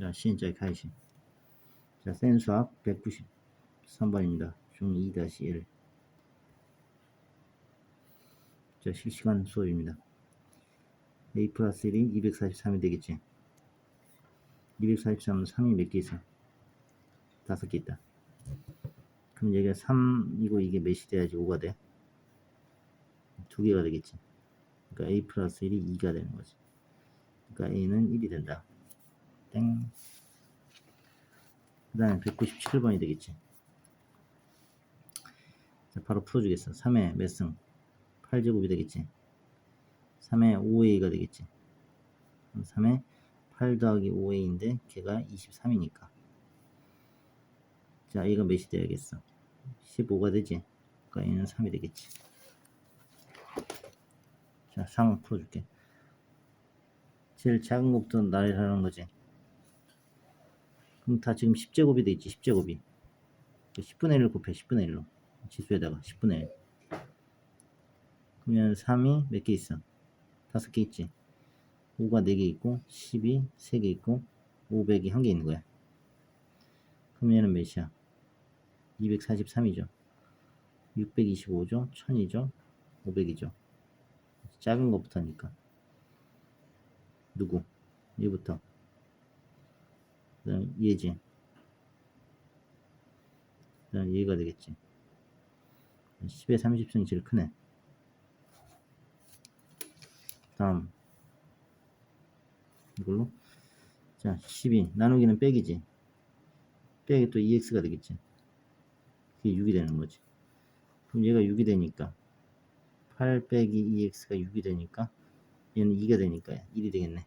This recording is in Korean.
자, 시인자의 카이시. 자, 센수학 193번입니다. 중 2-1. 자, 실시간 수업입니다. a 플러스 1이 243이 되겠지. 243은 3이 몇 개 있어? 다섯 개 있다. 그럼 얘가 3이고 이게 몇이 돼야지 5가 돼? 두 개가 되겠지. 그러니까 a 플러스 1이 2가 되는 거지. 그러니까 a는 1이 된다. 땡. 그 다음에 197번이 되겠지. 자, 바로 풀어주겠어. 3의 몇 승? 8제곱이 되겠지. 3의 5a가 되겠지. 3의 8 더하기 5a인데 걔가 23이니까. 자, a가 몇이 돼야겠어? 15가 되지. 그러니까 a는 3이 되겠지. 자, 상황 풀어줄게. 제일 작은 것부터 나열하는 거지. 그럼 다 지금 10제곱이 돼 있지, 10제곱이. 10분의 1을 곱해, 10분의 1로. 지수에다가 10분의 1. 그러면 3이 몇 개 있어? 5개 있지. 5가 4개 있고, 10이 3개 있고, 500이 1개 있는 거야. 얘는 몇이야? 243이죠. 625죠. 1000이죠. 500이죠. 작은 것부터니까. 누구? 얘부터. 그다음 얘지. 그다음 얘가 되겠지. 10의 30승이 제일 크네. 다음 이걸로 자 12 나누기는 빼기지. 빼기 또 2x가 되겠지. 그게 6이 되는 거지. 그럼 얘가 6이 되니까 8 빼기 2x가 6이 되니까 얘는 2가 되니까 1이 되겠네.